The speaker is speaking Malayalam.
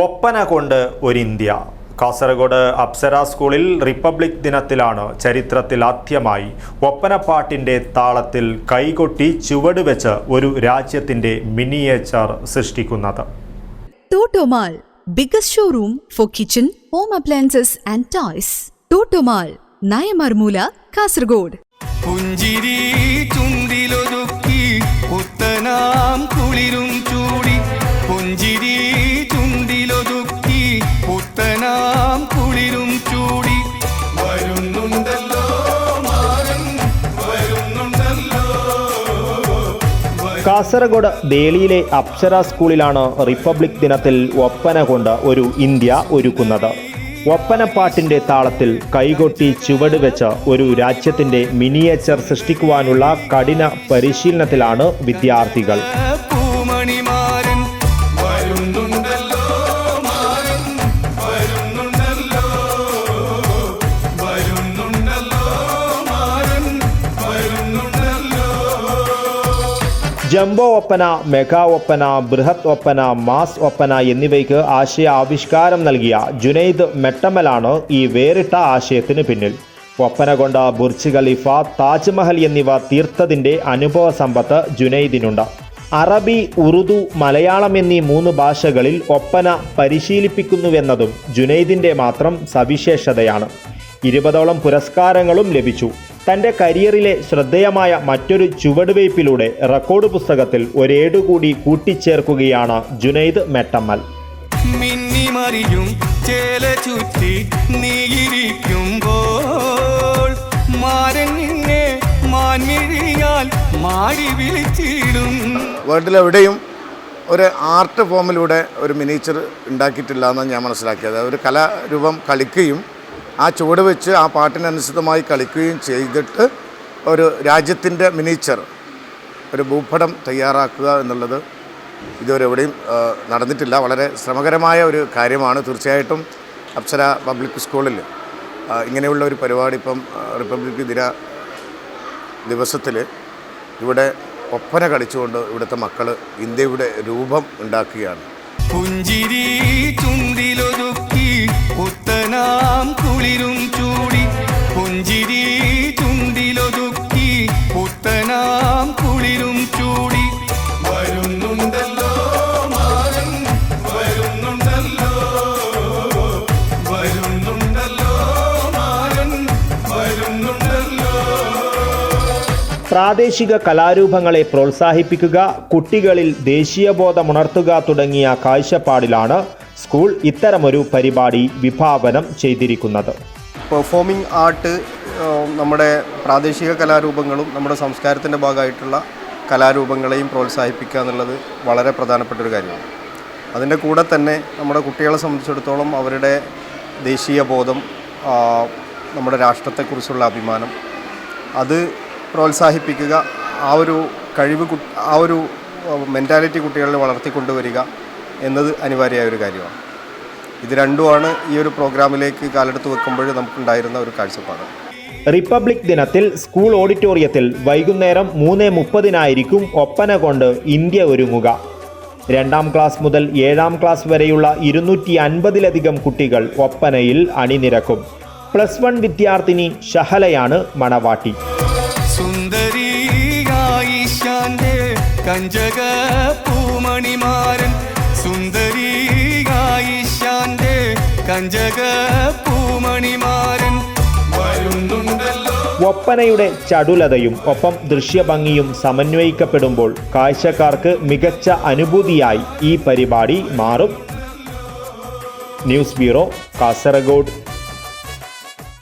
ഒപ്പന കൊണ്ട് ഒരു ഇന്ത്യ. കാസർഗോഡ് അപ്സര സ്കൂളിൽ റിപ്പബ്ലിക് ദിനത്തിലാണ് ചരിത്രത്തിൽ ആദ്യമായി ഒപ്പനപ്പാട്ടിന്റെ താളത്തിൽ കൈകൊട്ടി ചുവട് വെച്ച് ഒരു രാജ്യത്തിന്റെ മിനിയേച്ചർ സൃഷ്ടിക്കുന്നത്. Totomall biggest showroom for kitchen home appliances and toys. Totomall Nayamarmoola Kasaragod. പുഞ്ചിരി ചുണ്ടിലൊതുക്കി കാസർഗോഡ് ദേളിയിലെ അപ്സര സ്കൂളിലാണ് റിപ്പബ്ലിക് ദിനത്തിൽ ഒപ്പന കൊണ്ട് ഒരു ഇന്ത്യ ഒരുക്കുന്നത്. ഒപ്പനപ്പാട്ടിന്റെ താളത്തിൽ കൈകൊട്ടി ചുവട് വെച്ച് ഒരു രാജ്യത്തിന്റെ മിനിയേച്ചർ സൃഷ്ടിക്കുവാനുള്ള കഠിന പരിശീലനത്തിലാണ് വിദ്യാർത്ഥികൾ. ജംബോ ഒപ്പന മെഗാ ഒപ്പന ബൃഹത് ഒപ്പന മാസ് ഒപ്പന എന്നിവയ്ക്ക് ആശയ ആവിഷ്കാരം നൽകിയ ജുനൈദ് മെട്ടമലാണ് ഈ വേറിട്ട ആശയത്തിന് പിന്നിൽ. ഒപ്പന കൊണ്ട ബുർജ് ഖലീഫ താജ്മഹൽ എന്നിവ തീർത്തതിന്റെ അനുഭവ സമ്പത്ത് ജുനൈദിനുണ്ട്. അറബി ഉറുദു മലയാളം എന്നീ മൂന്ന് ഭാഷകളിൽ ഒപ്പന പരിശീലിപ്പിക്കുന്നുവെന്നതും ജുനൈദിന്റെ മാത്രം സവിശേഷതയാണ്. ഇരുപതോളം പുരസ്കാരങ്ങളും ലഭിച്ചു. തന്റെ കരിയറിലെ ശ്രദ്ധേയമായ മറ്റൊരു ചുവടുവയ്പിലൂടെ റെക്കോർഡ് പുസ്തകത്തിൽ ഒരേടുകൂടി കൂട്ടിച്ചേർക്കുകയാണ് ജുനൈദ് മെട്ടമ്മൽ. മിന്നിമറിയും ചേല ചുറ്റി നീയിരിക്കുമ്പോൾ മാരൻ നിന്നെ മാൻമിഴിയാൽ മാടി വിളിച്ചിടും. വേൾഡിലെവിടെയും ഒരു ആർട്ട് ഫോമിലൂടെ ഒരു മിനിച്ചർ ഉണ്ടാക്കിയിട്ടില്ല എന്നാണ് ഞാൻ മനസ്സിലാക്കിയത്. ഒരു കലാരൂപം കളിക്കുകയും ആ ചുവട് വെച്ച് ആ പാട്ടിനനുസൃതമായി കളിക്കുകയും ചെയ്തിട്ട് ഒരു രാജ്യത്തിന്റെ മിനിച്ചർ ഒരു ഭൂപടം തയ്യാറാക്കുക എന്നുള്ളത് ഇതുവരെ എവിടെയും നടന്നിട്ടില്ല. വളരെ ശ്രമകരമായ ഒരു കാര്യമാണ് തീർച്ചയായിട്ടും അപ്സര പബ്ലിക് സ്കൂളിൽ. ഇങ്ങനെയുള്ള ഒരു പരിപാടി ഇപ്പം റിപ്പബ്ലിക് ദിന ദിവസത്തിൽ ഇവിടെ ഒപ്പന കളിച്ചുകൊണ്ട് ഇവിടുത്തെ മക്കൾ ഇന്ത്യയുടെ രൂപം ഉണ്ടാക്കുകയാണ്. പുഞ്ചിരി പുത്തനാം കുളിരും ചൂടി പുഞ്ചിരി ചുണ്ടിലൊതുക്കി പുത്തനാം കുളിരും ചൂടി. വരുന്നുണ്ടല്ലോ വരുന്നുണ്ടല്ലോ വരുന്നുണ്ടല്ലോ വരുന്നുണ്ടല്ലോ. പ്രാദേശിക കലാരൂപങ്ങളെ പ്രോത്സാഹിപ്പിക്കുക കുട്ടികളിൽ ദേശീയബോധമുണർത്തുക തുടങ്ങിയ കാഴ്ചപ്പാടിലാണ് സ്കൂൾ ഇത്തരമൊരു പരിപാടി വിഭാവനം ചെയ്തിരിക്കുന്നത്. പെർഫോമിംഗ് ആർട്ട് നമ്മുടെ പ്രാദേശിക കലാരൂപങ്ങളും നമ്മുടെ സംസ്കാരത്തിന്റെ ഭാഗമായിട്ടുള്ള കലാരൂപങ്ങളെയും പ്രോത്സാഹിപ്പിക്കുക എന്നുള്ളത് വളരെ പ്രധാനപ്പെട്ട ഒരു കാര്യമാണ്. അതിന്റെ കൂടെ തന്നെ നമ്മുടെ കുട്ടികളെ സംബന്ധിച്ചിടത്തോളം അവരുടെ ദേശീയ ബോധം നമ്മുടെ രാഷ്ട്രത്തെക്കുറിച്ചുള്ള അഭിമാനം അത് പ്രോത്സാഹിപ്പിക്കുക ആ ഒരു കഴിവ് ആ ഒരു മെന്റാലിറ്റി കുട്ടികളിൽ വളർത്തിക്കൊണ്ടുവരിക എന്നത് അനിവാര്യമായ ഒരു കാര്യമാണ്. ഇത് രണ്ടുമാണ് ഈ ഒരു പ്രോഗ്രാമിലേക്ക് കാലെടുത്ത് വെക്കുമ്പോൾ നമുക്കുണ്ടായിരുന്ന ഒരു കാഴ്ചപ്പാട്. റിപ്പബ്ലിക് ദിനത്തിൽ സ്കൂൾ ഓഡിറ്റോറിയത്തിൽ വൈകുന്നേരം മൂന്ന് മുപ്പതിനായിരിക്കും ഒപ്പന കൊണ്ട് ഇന്ത്യ ഒരുങ്ങുക. രണ്ടാം ക്ലാസ് മുതൽ ഏഴാം ക്ലാസ് വരെയുള്ള ഇരുന്നൂറ്റി അൻപതിലധികം കുട്ടികൾ ഒപ്പനയിൽ അണിനിരക്കും. പ്ലസ് വൺ വിദ്യാർത്ഥിനി ഷഹലയാണ് മണവാട്ടി. സുന്ദരിയായിശാന്റെ കഞ്ചക പൂമണിമാരൻ സുന്ദരിയായിശാന്റെ കഞ്ചക പൂമണിമാരൻ വരുന്നുണ്ടല്ലോ. ഒപ്പനയുടെ ചടുലതയും ഒപ്പം ദൃശ്യഭംഗിയും സമന്വയിക്കപ്പെടുമ്പോൾ കാഴ്ചക്കാർക്ക് മികച്ച അനുഭൂതിയായി ഈ പരിപാടി മാറും. News bureau Kasaragod.